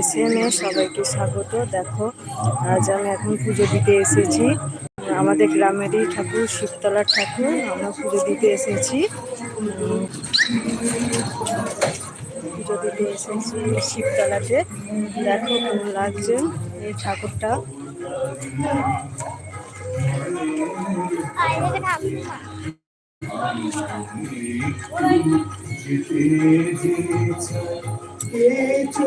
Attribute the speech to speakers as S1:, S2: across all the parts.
S1: এসে নে সবাইকে স্বাগত। দেখো, আজ আমি এখন পুজো দিতে এসেছি। আমাদের গ্রামেরই ঠাকুর, শিবতলার ঠাকুর আমরা পুজো দিতে এসেছি। পুজো দিতে এসেছি শিবতলাতে। দেখো কেমন লাগছে এই ঠাকুরটা। এমন তো?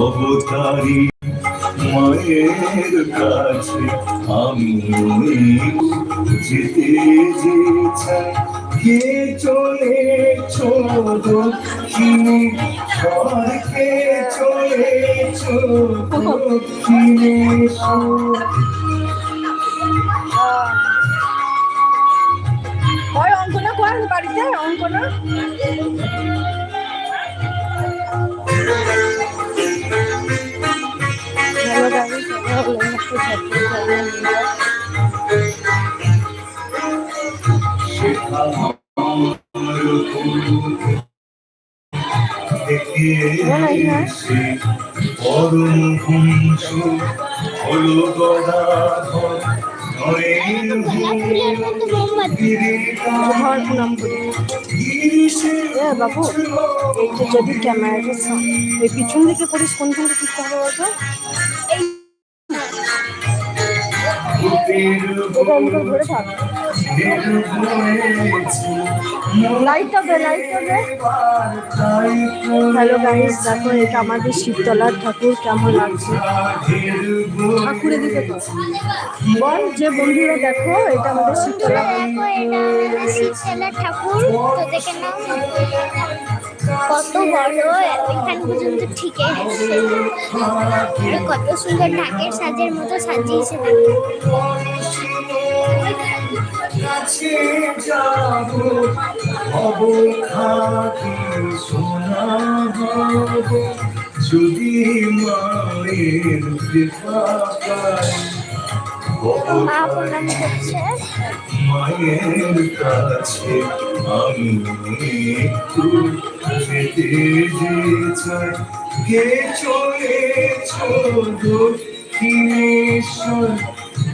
S2: অবতারি মায়ের কাছে আমি যেতে যে কে চলে ছোট কিনে ঘরকে চলে অরুণ পুঞ্জ হলো গদাধর
S1: ঘর প্রণাম বাবু এই যে যদি ক্যামেরাটা এই পিছন দিকে করিস কোনখানটা ঠিক হবে বলতো ধরে থাক হ্যালো গাইস দেখো, এটা আমাদের শিবতলার ঠাকুর, কেমন লাগছে? ঠাকুরের দিকে কর। বল, যে বন্ধুরা দেখো, এটা আমাদের শিবতলা।
S3: দেখো শীতলা ঠাকুর। তো দেখে কত বড় এখান পর্যন্ত ঠিকে কত সুন্দর ঢাকের সাজের মতো সাজিয়েছে।
S2: কাছে যাব হব খাকি সোনা হব যদি মায়ের কৃপা পাই মায়ের কাছে আমি একটু যেতে যে চাই, কে চলে দক্ষিণেশ্বর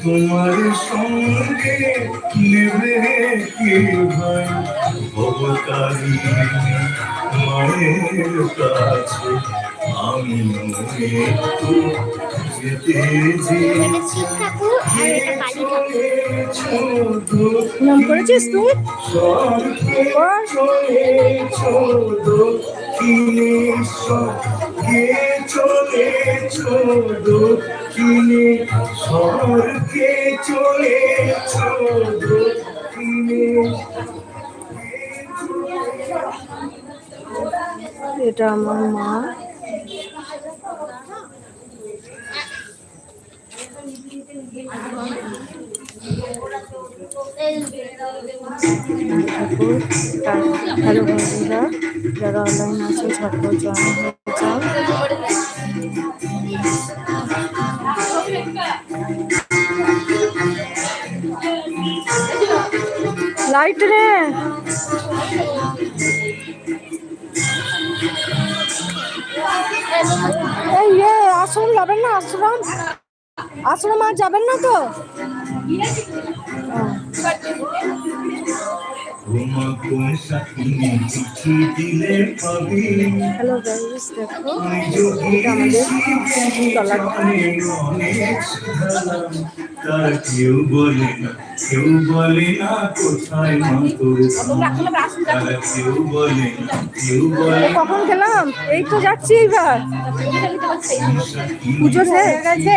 S2: তোমার সঙ্গে নেবে কে ভাই অবতারি মায়ের কাছে আমি একটু যেতে যে
S1: নাম করেছিস তুই?
S2: কে চলে ছোট সরকে চলে ছোট কিনে
S1: এটা আমার মা। ঠাকুর তার হ্যালো বন্ধুরা যারা অনলাইন আছে ঝটপট জয়েন হয়ে যাও। লাইট রে। এই ইয়ে আশ্রম যাবেন না আশ্রম? আশ্রম আর যাবেন না তো? ও।
S2: ওমা চিঠি দিলে পাবি?
S1: হ্যালো গাইস দেখো এটা আমাদের তলার
S2: অনেক অনেক শুধালাম তার কেউ বলে না কেউ বলে না কোথায় মা তোর তারা কেউ বলে না কেউ বলে
S1: কখন খেলাম এই তো যাচ্ছি এবার পুজো হয়ে গেছে।